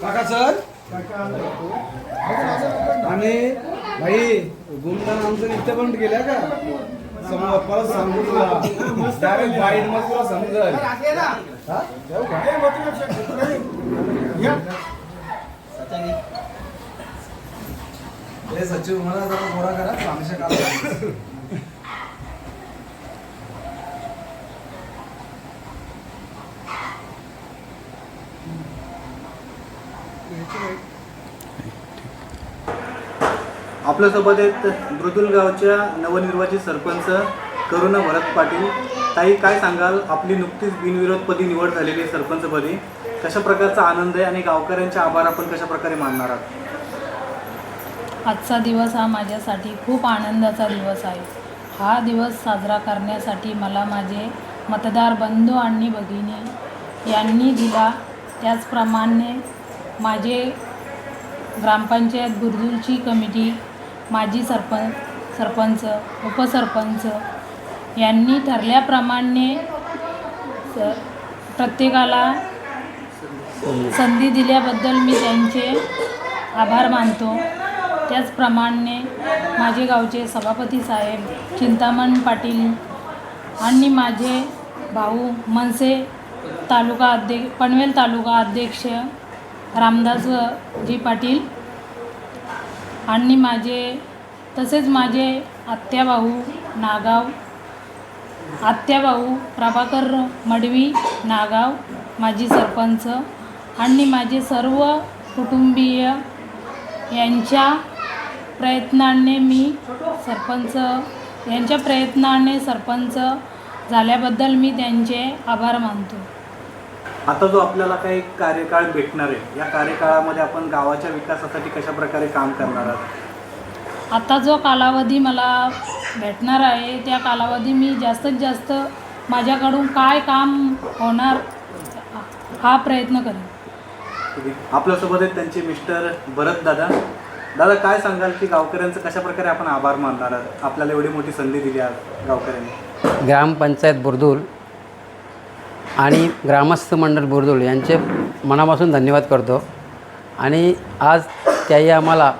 काका सर आणि भाई गुमदान आमचं नित्य पण गेल्या का? समोर परत सांगू तुला डायरेक्ट बाईट मग तुला समजल. हे? सचिव मला जरा थोडा करा. सांगशे कामाला आपल्यासोबत आहेत मृदुल गावच्या नवनिर्वाचित सरपंच करुणा भरत पाटील. ताई काय सांगाल? आपली नुकतीच बिनविरोधपदी निवड झालेली आहे सरपंचपदी. कशा प्रकारचा आनंद आहे आणि गावकऱ्यांचे आभार आपण कशा प्रकारे मानणार आहात? आजचा दिवस हा माझ्यासाठी खूप आनंदाचा दिवस आहे. हा दिवस साजरा करण्यासाठी मला माझे मतदार बंधू आणि भगिनी यांनी दिला. त्याचप्रमाणे माझे ग्रामपंचायत बुरदुलची कमिटी माजी सरपंच सरपंच उपसरपंच यांनी ठरल्याप्रमाणे स प्रत्येकाला संधी दिल्याबद्दल मी त्यांचे आभार मानतो. त्याचप्रमाणे माझे गावचे सभापती साहेब चिंतामण पाटील आणि माझे भाऊ मनसे तालुका अध्यक्ष पनवेल तालुका अध्यक्ष रामदासजी पाटील आणि माझे तसेच माझे आत्याभाऊ नागाव आत्याभाऊ प्रभाकर मडवी नागाव माजी सरपंच आणि माझे सर्व कुटुंबीय यांच्या प्रयत्नाने मी सरपंच यांच्या प्रयत्नाने सरपंच झाल्याबद्दल मी त्यांचे आभार मानतो. आता जो आपल्याला काही कार्यकाळ भेटणार आहे या कार्यकाळामध्ये आपण गावाच्या विकासासाठी कशा प्रकारे काम करणार आहात? आता जो कालावधी मला भेटणार आहे त्या कालावधी मी जास्तीत जास्त माझ्याकडून काय काम होणार हा प्रयत्न करेन. आपल्यासोबत आहेत त्यांचे मिस्टर भरत दादा. दादा काय सांगाल की गावकऱ्यांचं कशा प्रकारे आपण आभार मानणार आहात? आपल्याला एवढी मोठी संधी दिली आज गावकऱ्यांनी. ग्रामपंचायत बुरदुल. आणि ग्रामस्थ मंडळ बुरदुल यांचे मनापासून धन्यवाद करतो. आणि आज त्याही आम्हाला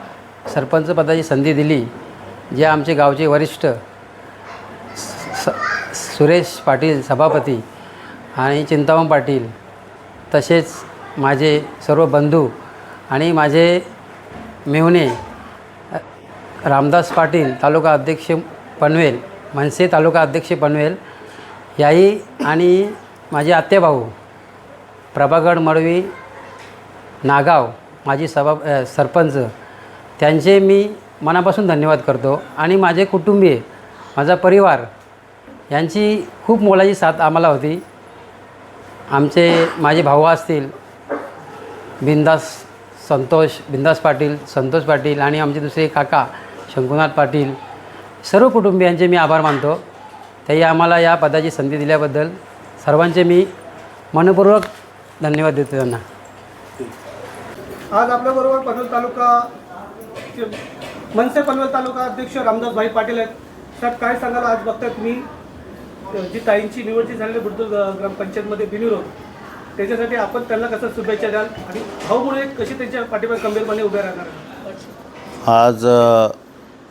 सरपंच पदाची संधी दिली जे आमचे गावचे वरिष्ठ स सुरेश पाटील सभापती आणि चिंतावन पाटील तसेच माझे सर्व बंधू आणि माझे मेहुणे रामदास पाटील तालुका अध्यक्ष पनवेल मनसे तालुका अध्यक्ष पनवेल याही आणि माझे आत्याभाऊ प्रभागड मडवी नागाव माझी सभा सरपंच त्यांचे मी मनापासून धन्यवाद करतो. आणि माझे कुटुंबीय माझा परिवार यांची खूप मोलाची साथ आम्हाला होती. आमचे माझे भाऊ असतील बिंदास संतोष बिंदास पाटील संतोष पाटील आणि आमचे दुसरे काका शंकुनाथ पाटील सर्व कुटुंबियांचे मी आभार मानतो. त्याही आम्हाला या पदाची संधी दिल्याबद्दल सर्वांचे मी मनपूर्वक धन्यवाद देतो त्यांना. आज आपल्याबरोबर पनवेल तालुका मनसे पनवेल तालुका अध्यक्ष रामदास भाई पाटील आहेत. सर काय सांगाल? आज बघताय तुम्ही जी ताईंची निवड जी झालेली बुद्ध ग्रामपंचायतमध्ये बिनविरोध. त्याच्यासाठी आपण त्यांना कसं शुभेच्छा द्याल? आणि भाऊमुळे कशी त्यांच्या पाठीमागे गंभीरपणे उभे राहणार आज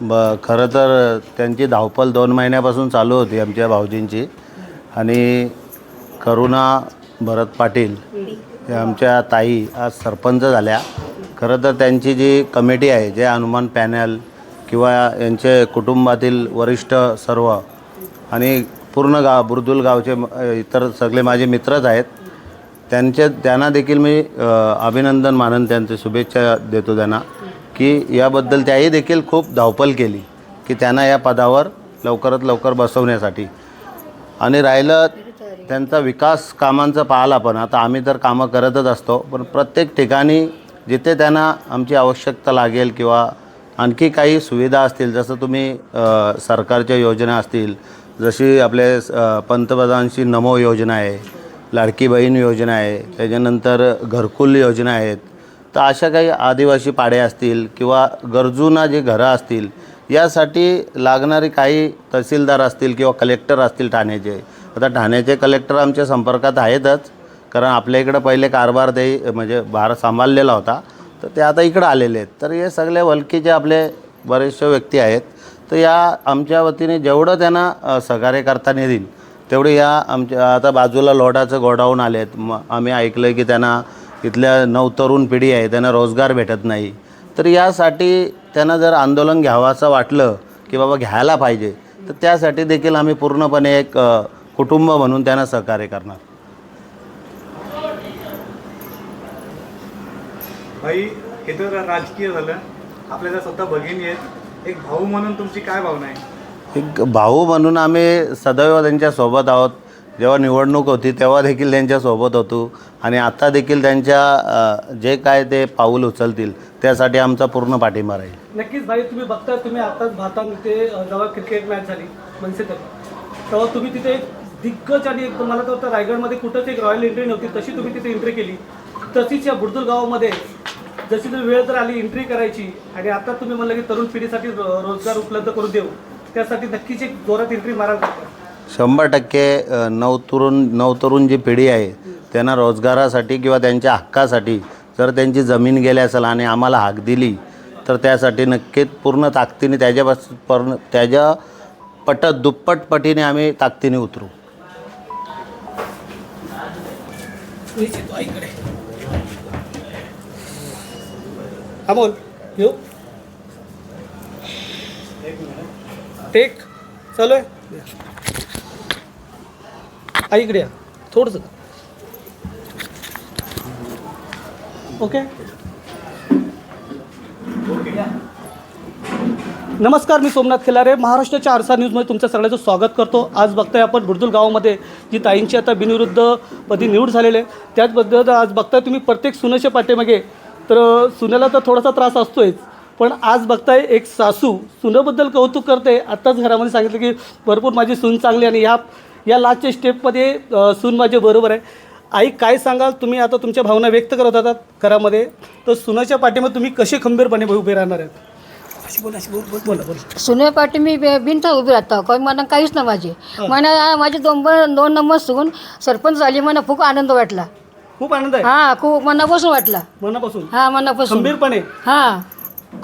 ब खरं तर त्यांची धावपल दोन महिन्यापासून चालू होती आमच्या भाऊजींची. आणि करुणा भरत पाटील या आमच्या ताई आज सरपंच झाल्या. खरं तर त्यांची जी कमिटी आहे जे हनुमान पॅनल किंवा यांचे कुटुंबातील वरिष्ठ सर्व आणि पूर्ण गाव बुरदुल गावचे इतर सगळे माझे मित्रच आहेत. त्यांचे त्यांना देखील मी अभिनंदन मानन त्यांचे शुभेच्छा देतो त्यांना की याबद्दल त्याही देखील खूप धावपल केली की त्यांना या पदावर लवकरात लवकर बसवण्यासाठी. आणि राहिलं त्यांचा विकास कामांचं पाहिला पण आता आम्ही तर कामं करतच असतो पण प्रत्येक ठिकाणी जिथे त्यांना आमची आवश्यकता लागेल किंवा आणखी काही सुविधा असतील जसं तुम्ही सरकारच्या योजना असतील जशी आपले पंतप्रधानशी नमो योजना आहे लाडकी बहीण योजना आहे त्याच्यानंतर घरकुल योजना आहेत तर अशा काही आदिवासी पाड्या असतील किंवा गरजूंना जे घरं असतील यासाठी लागणारे काही तहसीलदार असतील किंवा कलेक्टर असतील ठाण्याचे आता ठाण्याचे कलेक्टर आमच्या संपर्कात आहेतच कारण आपल्या इकडं पहिले कारभार ते म्हणजे भार सांभाळलेला होता. तर ते आता इकडं आलेले आहेत. तर हे सगळे वलकीचे आपले बरेचसे व्यक्ती आहेत. तर या आमच्या वतीने जेवढं त्यांना सहकार्य करता येईल तेवढे या आमच्या आता बाजूला लोढाचं गोडाऊन आले आहेत. मग आम्ही ऐकलं की त्यांना इथल्या नवतरुण पिढी आहे त्यांना रोजगार भेटत नाही. तर यासाठी त्यांना जर आंदोलन घ्यावं असं वाटलं की बाबा घ्यायला पाहिजे तर त्यासाठी देखील आम्ही पूर्णपणे एक कुटुंब म्हणून त्यांना सहकार्य करणार. भाई हे तर राजकीय झालं. आपल्याला स्वतः भगिनी आहेत. एक भाऊ म्हणून तुमची काय भावना आहे? एक भाऊ म्हणून आम्ही सदैव त्यांच्यासोबत आहोत. जेव्हा निवडणूक होती तेव्हा देखील त्यांच्यासोबत होतो. आणि आता देखील त्यांच्या जे काय ते पाऊल उचलतील त्यासाठी आमचा पूर्ण पाठिंबा राहील. नक्कीच भाई तुम्ही बघता तुम्ही आताच भातांग इथे अ, जेव्हा क्रिकेट मॅच झाली मनसेतर्फे तेव्हा तुम्ही तिथे दिग्गज आणि एक मला तर वाटतं रायगडमध्ये कुठंच एक रॉयल एंट्री नव्हती. तशी तुम्ही तिथे एंट्री केली. तशीच या बुडदुल गावामध्ये जशी तुम्ही वेळ तर आली एंट्री करायची आणि आता तुम्ही म्हणलं की तरुण पिढीसाठी रो- रोजगार उपलब्ध करून देऊ त्यासाठी नक्कीच एक जोरात एंट्री माराल शंभर टक्के नवतरुण नवतरुण जी पिढी आहे त्यांना रोजगारासाठी किंवा त्यांच्या हक्कासाठी जर त्यांची जमीन गेली असेल आणि आम्हाला हाक दिली तर त्यासाठी नक्कीच पूर्ण ताकदीने त्याच्यापासून पूर्ण त्याच्या पट दुप्पट पटीने आम्ही ताकदीने उतरू. अमोल घेऊ टेक. चालू आहे? आईकडे या. थोडंसं. ओके? नमस्कार मी सोमनाथ खिलारे. महाराष्ट्राच्या आरसा न्यूजमध्ये तुमचं सगळ्याचं स्वागत करतो. आज बघताय आपण बुडदुल गावामध्ये जी ताईंची आता बिनविरुद्ध पदी निवड झालेले आहे. त्याचबद्दल आज बघताय तुम्ही प्रत्येक सुनेच्या पाठीमागे. तर सुनेला तर थोडासा त्रास असतोच पण आज बघताय एक सासू सुनेबद्दल कौतुक करते. आत्ताच घरामध्ये सांगितलं की भरपूर माझी सून चांगली आणि ह्या या लास्टच्या स्टेपमध्ये सून माझे बरोबर आहे. आई काय सांगाल? तुम्ही आता तुमच्या भावना व्यक्त करत आहात घरामध्ये. तर सुनाच्या पाठीमध्ये तुम्ही कसे खंबीरपणे उभे राहणार आहेत? अशी बोला अशी बोल बोल- बोला बोला. सुने पाठी मी बिनता उभी राहता. काही मला काहीच ना माझे. मला माझे दोन दोन नंबर सून सरपंच झाली मला खूप आनंद वाटला. खूप आनंद आहे? हा खूप मनापासून वाटला. मनापासून? हा मनापासून. खंबीरपणे? हा.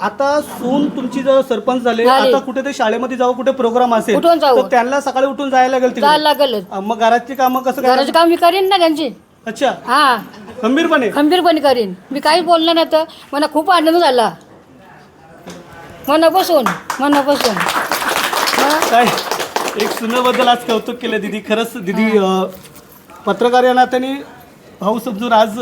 आता सून तुमची जर सरपंच झाले झाली. आता कुठे ते शाळेमध्ये जाऊ कुठे प्रोग्राम असेल कुठून जाऊ? तर त्यांना सकाळी उठून जायला लागेल तिकडे. जायला लागेल मग घराची कामं कसं काय घराचं काम मी करीन ना त्यांची. अच्छा. हा. खंबीरपणे? खंबीरपणे करीन. मी काहीच बोलणार नाही तर मला खूप आनंद झाला. मनापासून मनापासून काय? एक सुनेबद्दल आज कौतुक केलं दिदी. खरंच दिदी अ, पत्रकार या नात्याने भाऊ समजून आज